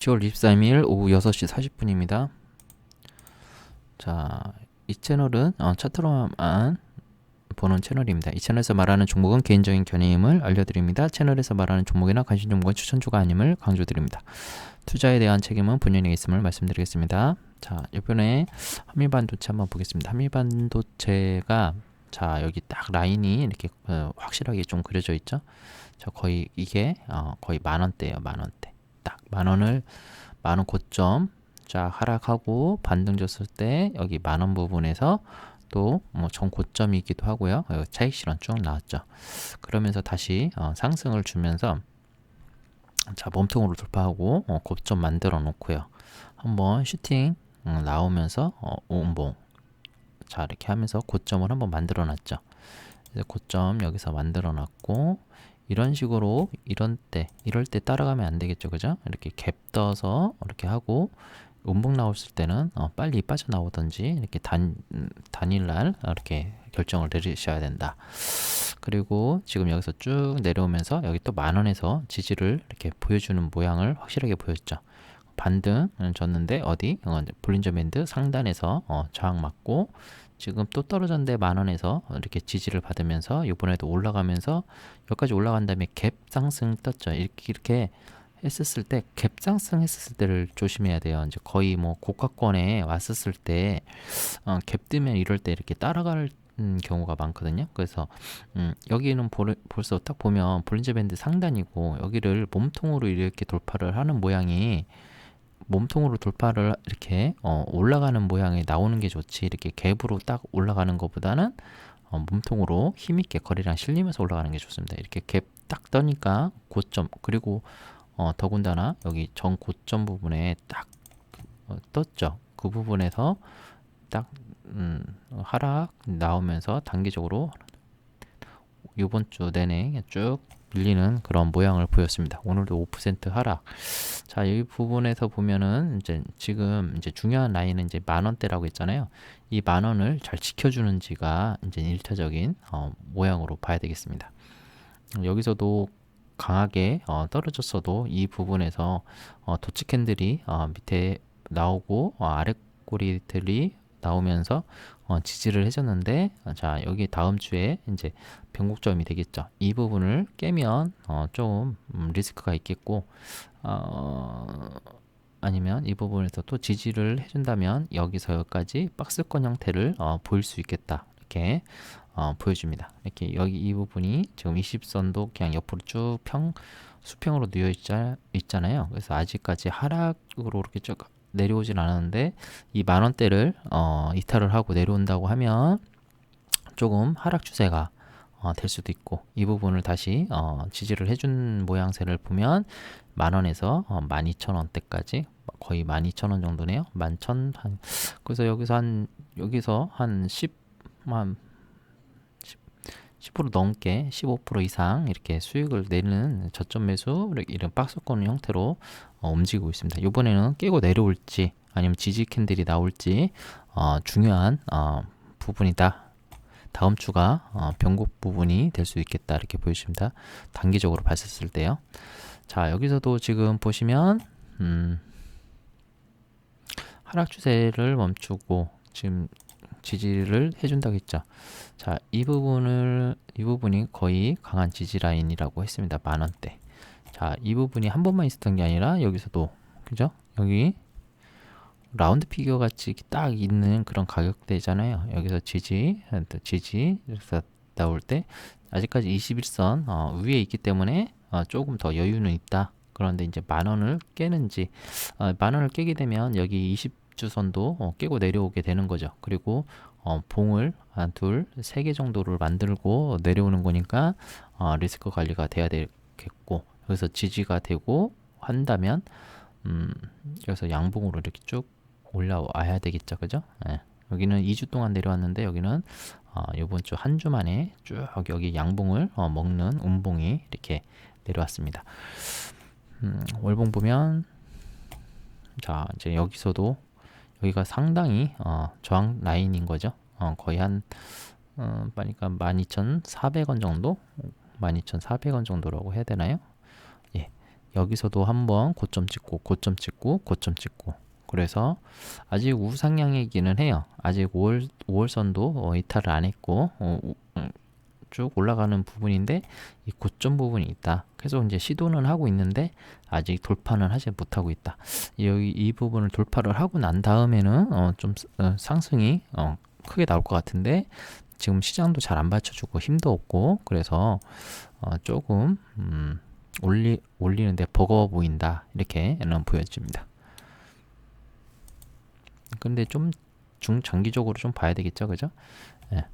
10월 23일 오후 6시 40분입니다. 자, 이 채널은 어, 차트로만 보는 채널입니다. 이 채널에서 말하는 종목은 개인적인 견해임을 알려드립니다. 채널에서 말하는 종목이나 관심 종목은 추천주가 아님을 강조드립니다. 투자에 대한 책임은 본인에게 있음을 말씀드리겠습니다. 자, 이번에 한미반도체 한번 보겠습니다. 한미반도체가 자 여기 딱 라인이 이렇게 어, 확실하게 좀 그려져 있죠. 자 거의 이게 어, 거의 만 원대예요, 만 원대. 딱 만 원을 만원 고점 자 하락하고 반등 줬을 때 여기 만원 부분에서 또뭐전 고점이기도 하고요. 차익 실현 쭉 나왔죠. 그러면서 다시 어, 상승을 주면서 자 몸통으로 돌파하고 어, 고점 만들어 놓고요. 한번 슈팅 음, 나오면서 어, 온봉 자 이렇게 하면서 고점을 한번 만들어 놨죠. 이제 고점 여기서 만들어 놨고 이런 식으로 이런 때 이럴 때 따라가면 안 되겠죠 그죠? 이렇게 갭 떠서 이렇게 하고 음봉 나왔을 때는 어, 빨리 빠져나오든지 이렇게 단 단일날 이렇게 결정을 내리셔야 된다. 그리고 지금 여기서 쭉 내려오면서 여기 또 만원에서 지지를 이렇게 보여주는 모양을 확실하게 보였죠. 반등 줬는데 어디? 어, 볼린저 밴드 상단에서 어, 저항 맞고 지금 또 떨어졌는데 만원에서 이렇게 지지를 받으면서 이번에도 올라가면서 여기까지 올라간 다음에 갭 상승 떴죠 이렇게 이렇게 했었을 때 갭 상승 했었을 때를 조심해야 돼요 이제 거의 뭐 고가권에 왔었을 때갭 어, 뜨면 이럴 때 이렇게 따라갈 경우가 많거든요. 그래서 음, 여기는 볼, 벌써 딱 보면 볼린저 밴드 상단이고 여기를 몸통으로 이렇게 돌파를 하는 모양이 몸통으로 돌파를 이렇게 어, 올라가는 모양이 나오는 게 좋지 이렇게 갭으로 딱 올라가는 것보다는 어, 몸통으로 힘있게 거리랑 실리면서 올라가는 게 좋습니다. 이렇게 갭 딱 떠니까 고점 그리고 어, 더군다나 여기 전 고점 부분에 딱 어, 떴죠. 그 부분에서 딱 음, 하락 나오면서 단기적으로 이번 주 내내 쭉 밀리는 그런 모양을 보였습니다. 오늘도 5% 하락. 자, 이 부분에서 보면은 이제 지금 이제 중요한 라인은 이제 만 원대라고 했잖아요. 이 만 원을 잘 지켜주는지가 이제 일차적인 어, 모양으로 봐야 되겠습니다. 여기서도 강하게 어, 떨어졌어도 이 부분에서 어, 도치 캔들이 어, 밑에 나오고 어, 아래 꼬리들이 나오면서 어, 지지를 해줬는데 어, 자 여기 다음 주에 이제 변곡점이 되겠죠. 이 부분을 깨면 어, 좀 음, 리스크가 있겠고 어, 아니면 이 부분에서 또 지지를 해준다면 여기서 여기까지 박스권 형태를 어, 보일 수 있겠다 이렇게 어, 보여줍니다. 이렇게 여기 이 부분이 지금 20선도 그냥 옆으로 쭉 평 수평으로 누여 있자, 있잖아요. 그래서 아직까지 하락으로 이렇게 쭉 내려오진 않았는데 이 만 원대를 어, 이탈을 하고 내려온다고 하면 조금 하락 추세가 어, 될 수도 있고 이 부분을 다시 어, 지지를 해준 모양새를 보면 만 원에서 어, 12,000원대까지 거의 12,000원 정도네요. 11,000 한 그래서 여기서 한 여기서 한 10만 10% 넘게 15% 이상 이렇게 수익을 내는 저점 매수 이런 박스권 형태로 어, 움직이고 있습니다. 이번에는 깨고 내려올지 아니면 지지 캔들이 나올지 어, 중요한 어, 부분이다. 다음 주가 어, 변곡 부분이 될 수 있겠다 이렇게 보여집니다. 단기적으로 봤었을 때요. 자 여기서도 지금 보시면 음, 하락 추세를 멈추고 지금 지지를 해준다고 했죠. 자, 이 부분을 이 부분이 거의 강한 지지 라인이라고 했습니다. 만 원대. 자, 이 부분이 한 번만 있었던 게 아니라 여기서도 그죠? 여기 라운드 피규어 같이 딱 있는 그런 가격대잖아요. 여기서 지지, 지지 이렇게 나올 때 아직까지 21선 어, 위에 있기 때문에 어, 조금 더 여유는 있다. 그런데 이제 만 원을 깨는지 어, 만 원을 깨게 되면 여기 20주선도 어, 깨고 내려오게 되는 거죠. 그리고 어, 봉을 한 둘, 세 개 정도를 만들고 내려오는 거니까 어, 리스크 관리가 돼야 되겠고 여기서 지지가 되고 한다면 음, 여기서 양봉으로 이렇게 쭉 올라와야 되겠죠, 그죠? 네. 여기는 2주 동안 내려왔는데 여기는 어, 이번 주 한 주 만에 쭉 여기 양봉을 어, 먹는 음봉이 이렇게 내려왔습니다. 음, 월봉 보면 자 이제 여기서도 여기가 상당히 어, 저항 라인인 거죠. 어, 거의 한 어, 그러니까 12,400원 정도, 12,400원 정도라고 해야 되나요? 예, 여기서도 한번 고점 찍고 고점 찍고 고점 찍고 그래서 아직 우상향이기는 해요. 아직 5월 5월선도 어, 이탈을 안 했고 어, 우- 음, 쭉 올라가는 부분인데 이 고점 부분이 있다. 그래서 이제 시도는 하고 있는데 아직 돌파는 하지 못하고 있다. 여기 이 부분을 돌파를 하고 난 다음에는 어, 좀 스- 어, 상승이 어, 크게 나올 것 같은데 지금 시장도 잘 안 받쳐주고 힘도 없고 그래서 어, 조금 음, 올리 올리는데 버거워 보인다 이렇게는 보여집니다. 근데 좀 중장기적으로 좀 봐야 되겠죠, 그죠? 예.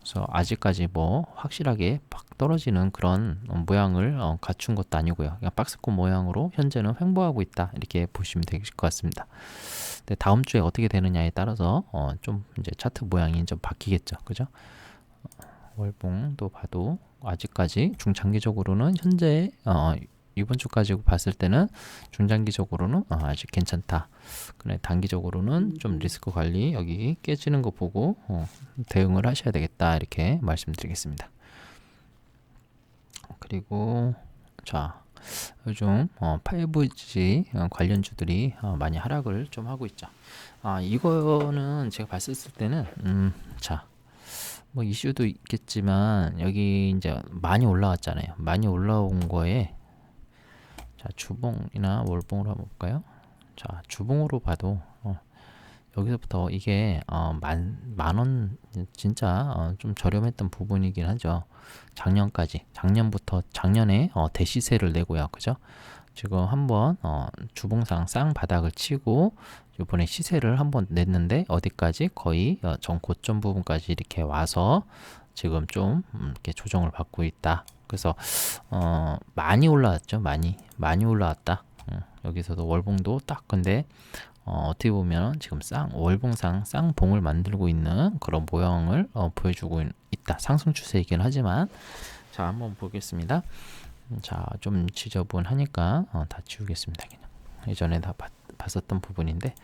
그래서 아직까지 뭐 확실하게 팍 떨어지는 그런 어, 모양을 어, 갖춘 것도 아니고요. 그냥 박스권 모양으로 현재는 횡보하고 있다 이렇게 보시면 될 것 같습니다. 근데 다음 주에 어떻게 되느냐에 따라서 어, 좀 이제 차트 모양이 좀 바뀌겠죠, 그죠? 어, 월봉도 봐도 아직까지 중장기적으로는 현재 어, 이번 주까지 봤을 때는 중장기적으로는 어, 아직 괜찮다. 그래 단기적으로는 좀 리스크 관리 여기 깨지는 거 보고 어, 대응을 하셔야 되겠다 이렇게 말씀드리겠습니다. 그리고 자 요즘 어, 5G 어, 관련주들이 어, 많이 하락을 좀 하고 있죠. 아 이거는 제가 봤을 때는 음, 자. 뭐 이슈도 있겠지만 여기 이제 많이 올라왔잖아요. 많이 올라온 거에 자 주봉이나 월봉으로 한번 볼까요? 자 주봉으로 봐도 어, 여기서부터 이게 어, 만 만원 진짜 어, 좀 저렴했던 부분이긴 하죠. 작년까지 작년부터 작년에 어, 대시세를 내고요, 그죠? 지금 한번 어, 주봉상 쌍바닥을 치고 이번에 시세를 한번 냈는데 어디까지 거의 어, 전 고점 부분까지 이렇게 와서 지금 좀 음, 이렇게 조정을 받고 있다. 그래서 어, 많이 올라왔죠, 많이 많이 올라왔다. 음, 여기서도 월봉도 딱 근데 어, 어떻게 보면 지금 쌍 월봉상 쌍봉을 만들고 있는 그런 모형을 어, 보여주고 있- 있다. 상승 추세이긴 하지만 자 한번 보겠습니다. 음, 자, 좀 지저분하니까 어, 다 지우겠습니다. 그냥 예전에 다 봤, 봤었던 부분인데,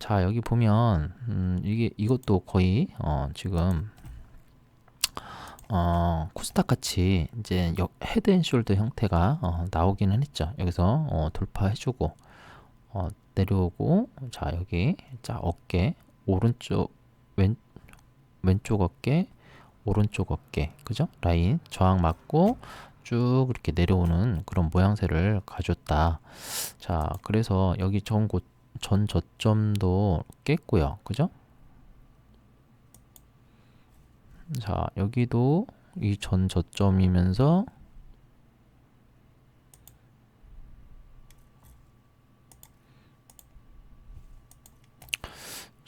자 여기 보면 음, 이게 이것도 거의 어, 지금 어, 코스닥 같이 이제 역- 헤드 앤 숄더 형태가 어, 나오기는 했죠. 여기서 어, 돌파해주고 어, 내려오고 자 여기 자 어깨 오른쪽 왼 왼쪽 어깨 오른쪽 어깨 그죠? 라인 저항 맞고 쭉 이렇게 내려오는 그런 모양새를 가졌다. 자, 그래서 여기 전, 고, 전 저점도 깼고요. 그죠? 자, 여기도 이 전 저점이면서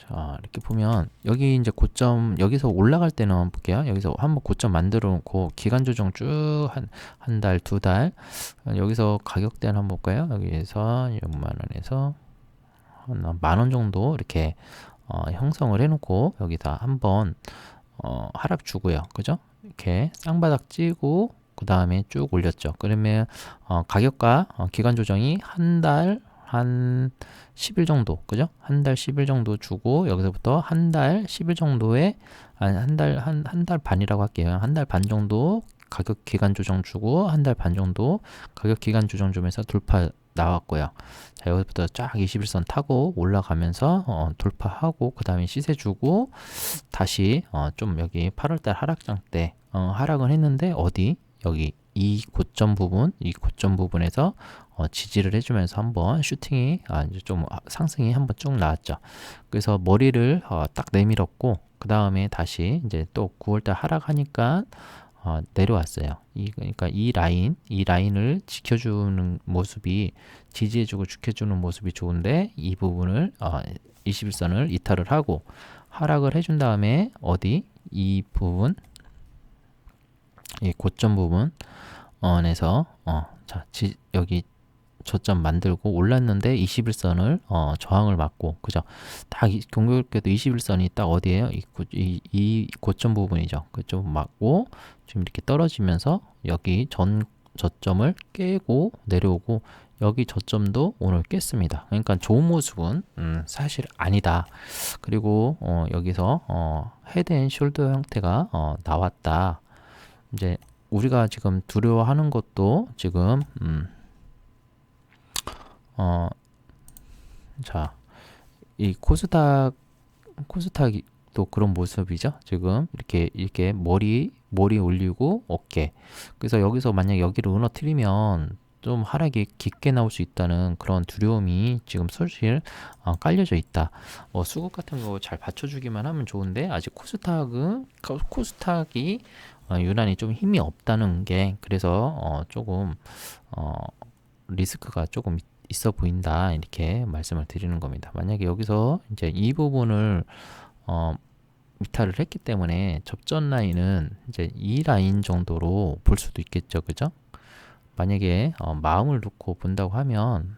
자, 이렇게 보면 여기 이제 고점 여기서 올라갈 때는 볼게요. 여기서 한번 고점 만들어 놓고 기간 조정 쭉 한 한 달, 두 달. 여기서 가격대는 한번 볼까요? 여기에서 6만 원에서 만원 정도 이렇게 어, 형성을 해 놓고 여기다 한번 어, 하락 주고요. 그죠? 이렇게 쌍바닥 찌고 그 다음에 쭉 올렸죠. 그러면 어, 가격과 어, 기간 조정이 한 달, 한 10일 정도, 그죠? 한 달 10일 정도 주고 여기서부터 한 달 10일 정도에 한달 한 한 달 반이라고 할게요. 한 달 반 정도 가격 기간 조정 주고 한 달 반 정도 가격 기간 조정 주면서 돌파 나왔고요. 자, 여기부터 쫙 21선 타고 올라가면서 어, 돌파하고 그 다음에 시세 주고 다시 어, 좀 여기 8월달 하락장 때 어, 하락은 했는데 어디 여기 이 고점 부분 이 고점 부분에서 어, 지지를 해주면서 한번 슈팅이 아, 이제 좀 상승이 한번 쭉 나왔죠. 그래서 머리를 어, 딱 내밀었고 그 다음에 다시 이제 또 9월달 하락하니까 어, 내려왔어요. 이 그러니까 이 라인 이 라인을 지켜주는 모습이 지지해주고 지켜주는 모습이 좋은데 이 부분을 어, 21선을 이탈을 하고 하락을 해준 다음에 어디 이 부분 이 고점 부분 언에서 어, 자 지, 여기 저점 만들고 올랐는데 21선을 어, 저항을 맞고 그죠? 딱 이- 공교롭게도 21선이 딱 어디에요? 이, 고- 이, 이 고점 부분이죠. 그점 맞고 지금 이렇게 떨어지면서 여기 전 저점을 깨고 내려오고 여기 저점도 오늘 깼습니다. 그러니까 좋은 모습은 음, 사실 아니다. 그리고 어, 여기서 어, 헤드앤숄더 형태가 어, 나왔다. 이제 우리가 지금 두려워하는 것도 지금 음, 어, 자, 이 코스닥 코스닥이 또 그런 모습이죠. 지금 이렇게 이렇게 머리 머리 올리고 어깨. 그래서 여기서 만약 여기를 으너뜨리면 좀 하락이 깊게 나올 수 있다는 그런 두려움이 지금 사실 어, 깔려져 있다. 뭐 수급 같은 거 잘 받쳐주기만 하면 좋은데 아직 코스닥은 코- 코스닥이 어, 유난히 좀 힘이 없다는 게 그래서 어, 조금 어, 리스크가 조금 있- 있어 보인다 이렇게 말씀을 드리는 겁니다. 만약에 여기서 이제 이 부분을 어, 미타를 했기 때문에 접전 라인은 이제 이 라인 정도로 볼 수도 있겠죠, 그죠? 만약에 어, 마음을 놓고 본다고 하면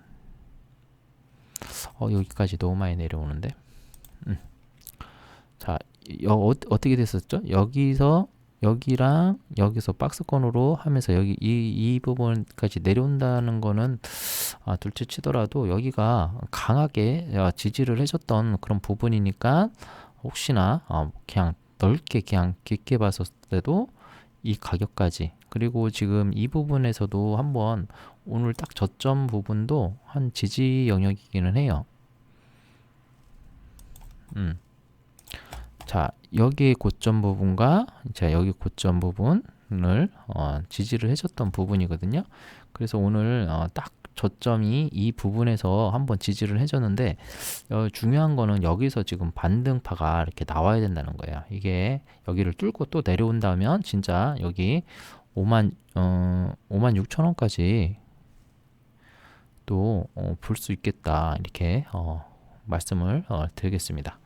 어, 여기까지 너무 많이 내려오는데, 음. 자, 여, 어, 어떻게 됐었죠? 여기서 여기랑 여기서 박스권으로 하면서 여기 이, 이 부분까지 내려온다는 거는 아, 둘째 치더라도 여기가 강하게 어, 지지를 해줬던 그런 부분이니까 혹시나 어, 그냥 넓게 그냥 깊게 봤을 때도 이 가격까지 그리고 지금 이 부분에서도 한번 오늘 딱 저점 부분도 한 지지 영역이기는 해요. 음. 자, 여기 고점 부분과 자, 여기 고점 부분을 어, 지지를 해줬던 부분이거든요. 그래서 오늘 어, 딱 저점이 이 부분에서 한번 지지를 해줬는데 어, 중요한 거는 여기서 지금 반등파가 이렇게 나와야 된다는 거예요. 이게 여기를 뚫고 또 내려온다면 진짜 여기 5만 어, 5만 6천 원까지 또 어, 볼수 있겠다 이렇게 어, 말씀을 어, 드리겠습니다.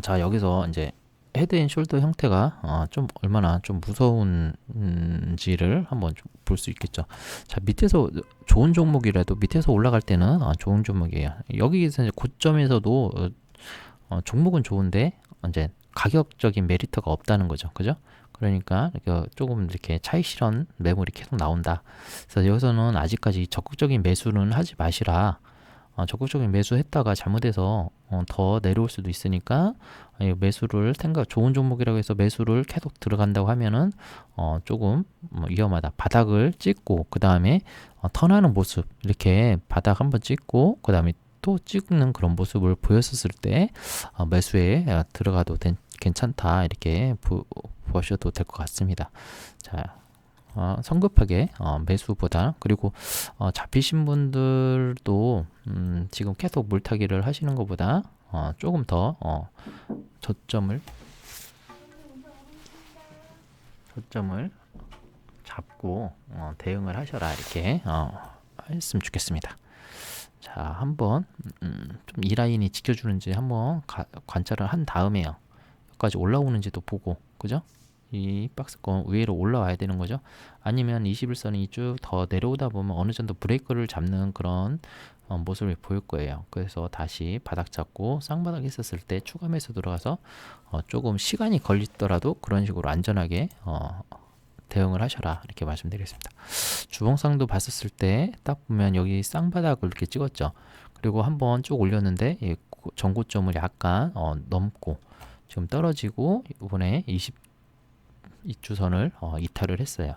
자 여기서 이제 헤드 앤 숄더 형태가 어, 좀 얼마나 좀 무서운지를 한번 볼 수 있겠죠. 자 밑에서 좋은 종목이라도 밑에서 올라갈 때는 아, 좋은 종목이에요. 여기서 고점에서도 어, 어, 종목은 좋은데 이제 가격적인 메리트가 없다는 거죠. 그죠? 그러니까 이렇게 조금 이렇게 차익 실현 매물이 계속 나온다. 그래서 여기서는 아직까지 적극적인 매수는 하지 마시라. 어, 적극적인 매수했다가 잘못해서 어, 더 내려올 수도 있으니까 이 매수를 생각 좋은 종목이라고 해서 매수를 계속 들어간다고 하면은 어, 조금 뭐 위험하다. 바닥을 찍고 그 다음에 어, 턴하는 모습 이렇게 바닥 한번 찍고 그 다음에 또 찍는 그런 모습을 보였었을 때 어, 매수에 어, 들어가도 된, 괜찮다 이렇게 보, 보셔도 될 것 같습니다. 자. 어, 성급하게 어, 매수보다 그리고 어, 잡히신 분들도 음, 지금 계속 물타기를 하시는 것보다 어, 조금 더 어, 저점을 저점을 잡고 어, 대응을 하셔라 이렇게 어, 했으면 좋겠습니다. 자 한번 음, 좀 이 라인이 지켜주는지 한번 가, 관찰을 한 다음에요. 여기까지 올라오는지도 보고 그죠? 이 박스권 위로 올라와야 되는 거죠. 아니면 21선이 쭉 더 내려오다 보면 어느 정도 브레이크를 잡는 그런 어, 모습을 보일 거예요. 그래서 다시 바닥 잡고 쌍바닥 있었을 때 추가 매수 들어가서 어, 조금 시간이 걸리더라도 그런 식으로 안전하게 어, 대응을 하셔라 이렇게 말씀드리겠습니다. 주봉상도 봤었을 때 딱 보면 여기 쌍바닥을 이렇게 찍었죠. 그리고 한번 쭉 올렸는데 전고점을 약간 어, 넘고 지금 떨어지고 이번에 20 이 주선을 어, 이탈을 했어요.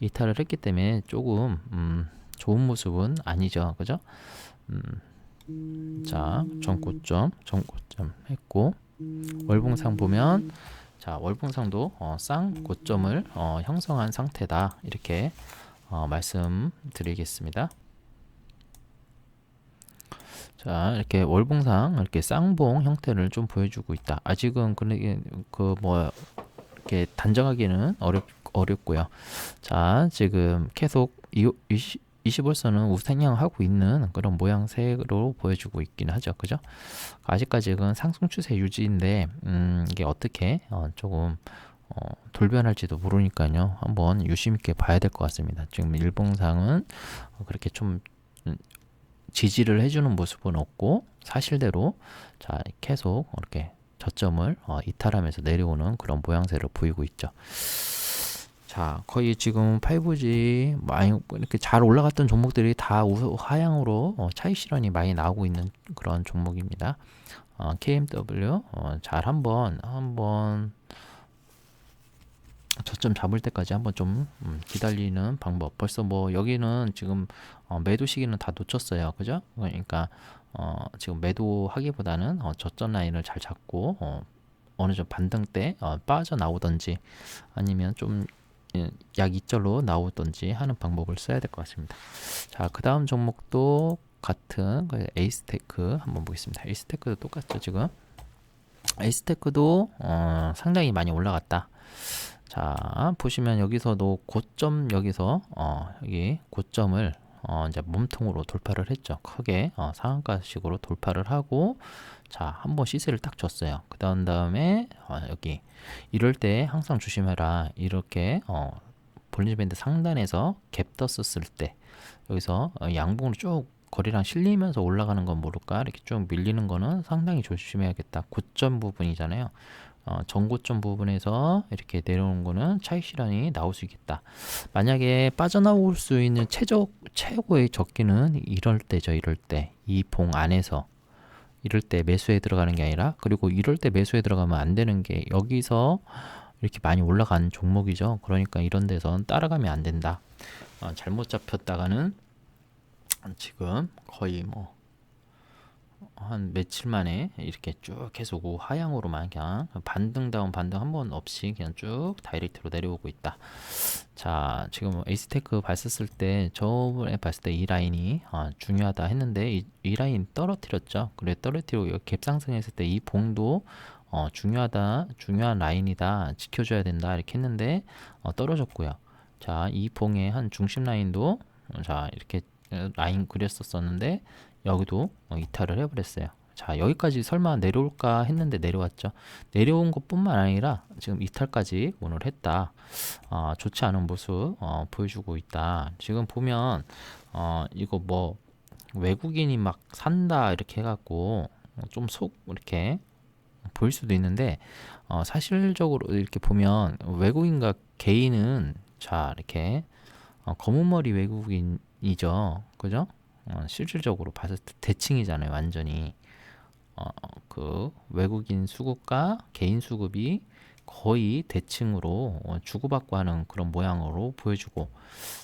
이탈을 했기 때문에 조금 음, 좋은 모습은 아니죠, 그죠? 음, 자, 전고점, 전고점 했고 월봉상 보면 자 월봉상도 어, 쌍고점을 어, 형성한 상태다 이렇게 어, 말씀드리겠습니다. 자 이렇게 월봉상 이렇게 쌍봉 형태를 좀 보여주고 있다. 아직은 그뭐 이렇게 단정하기는 어렵 어렵고요. 자 지금 계속 이 20월선은 우상향하고 있는 그런 모양새로 보여주고 있긴 하죠. 그죠? 아직까지는 상승 추세 유지인데 음, 이게 어떻게 어, 조금 어, 돌변할지도 모르니까요. 한번 유심 있게 봐야 될 것 같습니다. 지금 일봉상은 어, 그렇게 좀 음, 지지를 해주는 모습은 없고 사실대로 자 계속 이렇게 저점을 어, 이탈하면서 내려오는 그런 모양새를 보이고 있죠. 자, 거의 지금 5G 많이 이렇게 잘 올라갔던 종목들이 다 우- 하향으로 어, 차익 실현이 많이 나오고 있는 그런 종목입니다. 어, KMW 어, 잘 한번 한번 저점 잡을 때까지 한번 좀 음, 기다리는 방법. 벌써 뭐 여기는 지금 어, 매도 시기는 다 놓쳤어요. 그죠? 그러니까 어, 지금 매도하기보다는 어, 저점 라인을 잘 잡고 어, 어느 정도 반등 때 어, 빠져나오던지 아니면 좀 예, 약 2절로 나오던지 하는 방법을 써야 될 것 같습니다. 자, 그 다음 종목도 같은 그 에이스테크 한번 보겠습니다. 에이스테크도 똑같죠, 지금. 에이스테크도 어, 상당히 많이 올라갔다. 자, 보시면 여기서도 고점 여기서 어, 여기 고점을 어, 이제 몸통으로 돌파를 했죠. 크게 어, 상한가식으로 돌파를 하고 자, 한번 시세를 딱 줬어요. 그 다음 다음에 어, 여기 이럴 때 항상 조심해라. 이렇게 어, 볼린저 밴드 상단에서 갭 떴었을 때 여기서 어, 양봉으로 쭉 거리랑 실리면서 올라가는 건 모를까 이렇게 쭉 밀리는 거는 상당히 조심해야겠다. 고점 부분이잖아요. 어, 전고점 부분에서 이렇게 내려오는 거는 차익 실현이 나올 수 있겠다. 만약에 빠져나올 수 있는 최적 최고의 적기는 이럴 때죠. 이럴 때 이 봉 안에서 이럴 때 매수에 들어가는 게 아니라 그리고 이럴 때 매수에 들어가면 안 되는 게 여기서 이렇게 많이 올라간 종목이죠. 그러니까 이런 데선 따라가면 안 된다. 어, 잘못 잡혔다가는 지금 거의 뭐 한 며칠 만에 이렇게 쭉 계속 하향으로만 그냥 반등 다운 반등 한 번 없이 그냥 쭉 다이렉트로 내려오고 있다. 자, 지금 에이스테크 봤었을 때 저번에 봤을 때 이 라인이 아, 중요하다 했는데 이, 이 라인 떨어뜨렸죠. 그래 떨어뜨리고 갭 상승했을 때 이 봉도 어, 중요하다, 중요한 라인이다, 지켜줘야 된다 이렇게 했는데 어, 떨어졌고요. 자, 이 봉의 한 중심 라인도 어, 자 이렇게 라인 그렸었었는데 여기도 어, 이탈을 해버렸어요. 자 여기까지 설마 내려올까 했는데 내려왔죠. 내려온 것뿐만 아니라 지금 이탈까지 오늘 했다. 어, 좋지 않은 모습 어, 보여주고 있다. 지금 보면 어, 이거 뭐 외국인이 막 산다 이렇게 해갖고 좀 속 이렇게 보일 수도 있는데 어, 사실적으로 이렇게 보면 외국인과 개인은 자 이렇게 어, 검은 머리 외국인이죠, 그죠? 어, 실질적으로 봤을 때 대칭이잖아요, 완전히. 어, 그 외국인 수급과 개인 수급이 거의 대칭으로 어, 주고받고 하는 그런 모양으로 보여주고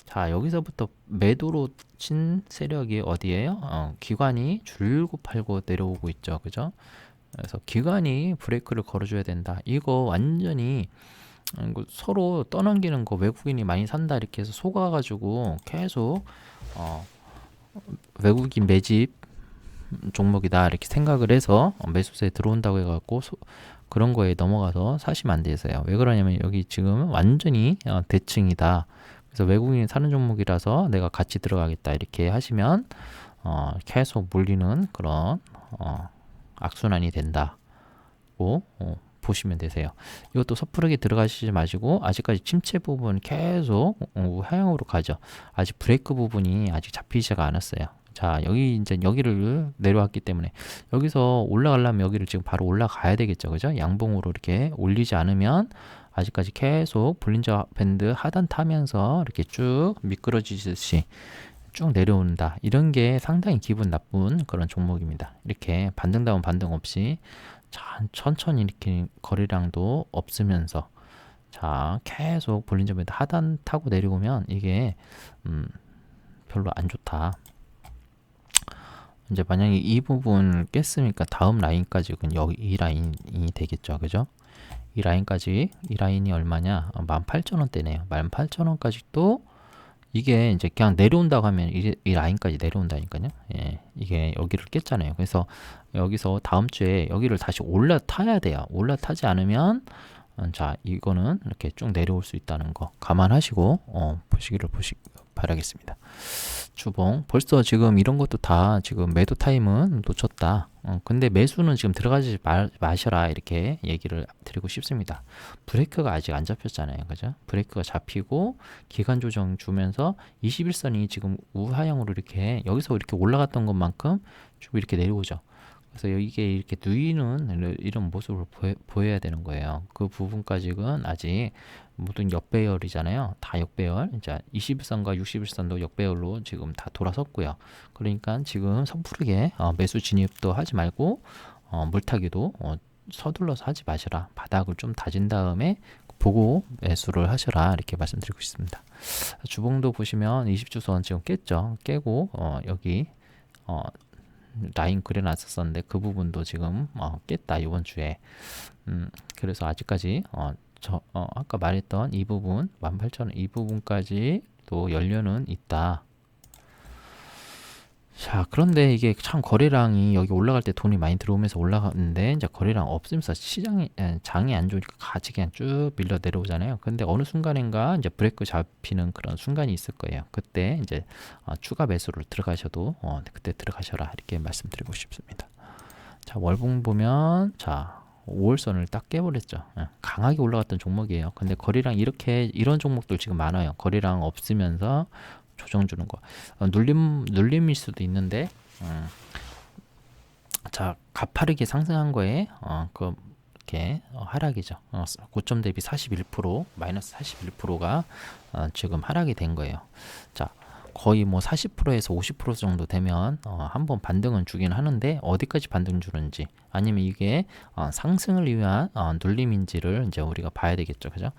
자 여기서부터 매도로 친 세력이 어디에요? 어, 기관이 줄고 팔고 내려오고 있죠, 그죠? 그래서 기관이 브레이크를 걸어줘야 된다. 이거 완전히 음, 서로 떠넘기는 거 외국인이 많이 산다 이렇게 해서 속아가지고 계속 어, 외국인 매집 종목이다 이렇게 생각을 해서 매수세에 들어온다고 해갖고 소, 그런 거에 넘어가서 사시면 안 되세요. 왜 그러냐면 여기 지금 완전히 어, 대칭이다. 그래서 외국인이 사는 종목이라서 내가 같이 들어가겠다 이렇게 하시면 어, 계속 물리는 그런 어, 악순환이 된다고 어, 보시면 되세요. 이것도 섣부르게 들어가시지 마시고 아직까지 침체 부분 계속 어, 하향으로 가죠. 아직 브레이크 부분이 아직 잡히지가 않았어요. 자 여기 이제 여기를 내려왔기 때문에 여기서 올라가려면 여기를 지금 바로 올라가야 되겠죠 그죠 양봉으로 이렇게 올리지 않으면 아직까지 계속 볼린저 밴드 하단 타면서 이렇게 쭉 미끄러지듯이 쭉 내려온다 이런 게 상당히 기분 나쁜 그런 종목입니다 이렇게 반등 다운 반등 없이 천천히 이렇게 거리량도 없으면서 자 계속 볼린저 밴드 하단 타고 내려오면 이게 음 별로 안 좋다. 이제 만약에 이 부분 깼으니까 다음 라인까지는 여기 이 라인이 되겠죠. 그죠? 이 라인까지 이 라인이 얼마냐? 18,000원대네요. 18,000원까지 또 이게 이제 그냥 내려온다고 하면 이, 이 라인까지 내려온다니까요. 예, 이게 여기를 깼잖아요. 그래서 여기서 다음 주에 여기를 다시 올라타야 돼요. 올라타지 않으면 어, 자 이거는 이렇게 쭉 내려올 수 있다는 거 감안하시고 어, 보시기를 보시 바라겠습니다. 주봉 벌써 지금 이런 것도 다 지금 매도 타임은 놓쳤다. 어, 근데 매수는 지금 들어가지 마, 마셔라 이렇게 얘기를 드리고 싶습니다. 브레이크가 아직 안 잡혔잖아요. 그죠? 브레이크가 잡히고 기간 조정 주면서 21선이 지금 우하향으로 이렇게 여기서 이렇게 올라갔던 것만큼 쭉 이렇게 내려오죠. 그래서 이게 이렇게 누이는 이런 모습을 보여, 야 되는 거예요. 그 부분까지는 아직 모든 역배열이잖아요. 다 역배열. 이제 21선과 61선도 역배열로 지금 다 돌아섰고요. 그러니까 지금 섣부르게 어, 매수 진입도 하지 말고 어, 물타기도 어, 서둘러서 하지 마시라. 바닥을 좀 다진 다음에 보고 매수를 하셔라 이렇게 말씀드리고 싶습니다. 주봉도 보시면 20주선 지금 깼죠. 깨고 어, 여기 어, 라인 그려놨었었는데 그 부분도 지금 어, 깼다 이번 주에. 음, 그래서 아직까지 어, 저 어, 아까 말했던 이 부분 18,000원 이 부분까지 또 연료는 있다. 자, 그런데 이게 참 거래량이 여기 올라갈 때 돈이 많이 들어오면서 올라가는데 이제 거래량 없으면서 시장이 에, 장이 안 좋으니까 같이 그냥 쭉 밀려 내려오잖아요. 근데 어느 순간인가 이제 브레이크 잡히는 그런 순간이 있을 거예요. 그때 이제 어, 추가 매수를 들어가셔도 어, 그때 들어가셔라 이렇게 말씀드리고 싶습니다. 자, 월봉 보면 자 5월선을 딱 깨버렸죠. 예, 강하게 올라갔던 종목이에요. 근데 거래량 이렇게 이런 종목들 지금 많아요. 거래량 없으면서 조정 주는 거. 어, 눌림 눌림일 수도 있는데, 음, 자 가파르게 상승한 거에 어, 그 이렇게 어, 하락이죠. 어, 고점 대비 41% 마이너스 41%가 어, 지금 하락이 된 거예요. 자 거의 뭐 40%에서 50% 정도 되면 어, 한번 반등은 주긴 하는데 어디까지 반등 주는지 아니면 이게 어, 상승을 위한 어, 눌림인지를 이제 우리가 봐야 되겠죠, 그죠?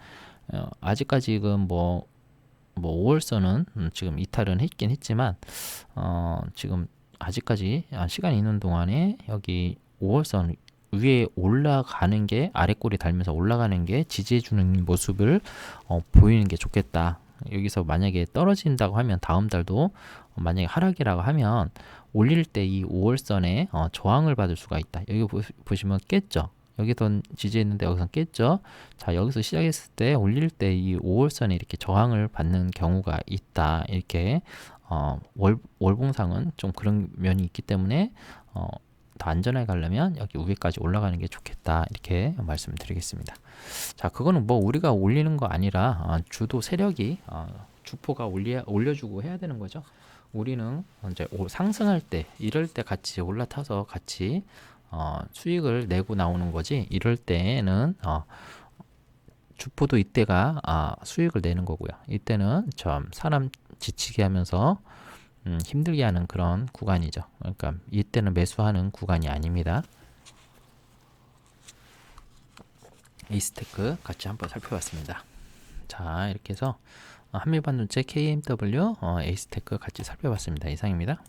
어, 아직까지 지금 뭐, 뭐 5월선은 음, 지금 이탈은 했긴 했지만 어, 지금 아직까지 아, 시간이 있는 동안에 여기 5월선 위에 올라가는 게 아래 꼬리 달면서 올라가는 게 지지해 주는 모습을 어, 보이는 게 좋겠다. 여기서 만약에 떨어진다고 하면 다음 달도 어, 만약에 하락이라고 하면 올릴 때 이 5월선에 어, 저항을 받을 수가 있다. 여기 보, 보시면 깼죠. 여기서 지지했는데 여기서 깼죠. 자 여기서 시작했을 때 올릴 때 이 5월선에 이렇게 저항을 받는 경우가 있다. 이렇게 어, 월, 월봉상은 좀 그런 면이 있기 때문에 어, 더 안전하게 가려면 여기 위에까지 올라가는 게 좋겠다 이렇게 말씀드리겠습니다. 자 그거는 뭐 우리가 올리는 거 아니라 어, 주도 세력이 어, 주포가 올리 올려주고 해야 되는 거죠. 우리는 이제 오- 상승할 때 이럴 때 같이 올라타서 같이 어, 수익을 내고 나오는 거지 이럴 때는 어, 주포도 이때가 아, 수익을 내는 거고요. 이때는 좀 사람 지치게 하면서 음, 힘들게 하는 그런 구간이죠. 그러니까 이때는 매수하는 구간이 아닙니다. 이 스테크 같이 한번 살펴봤습니다. 자 이렇게 해서 어, 한미반도체 KMW 어, 에이스테크 같이 살펴봤습니다. 이상입니다.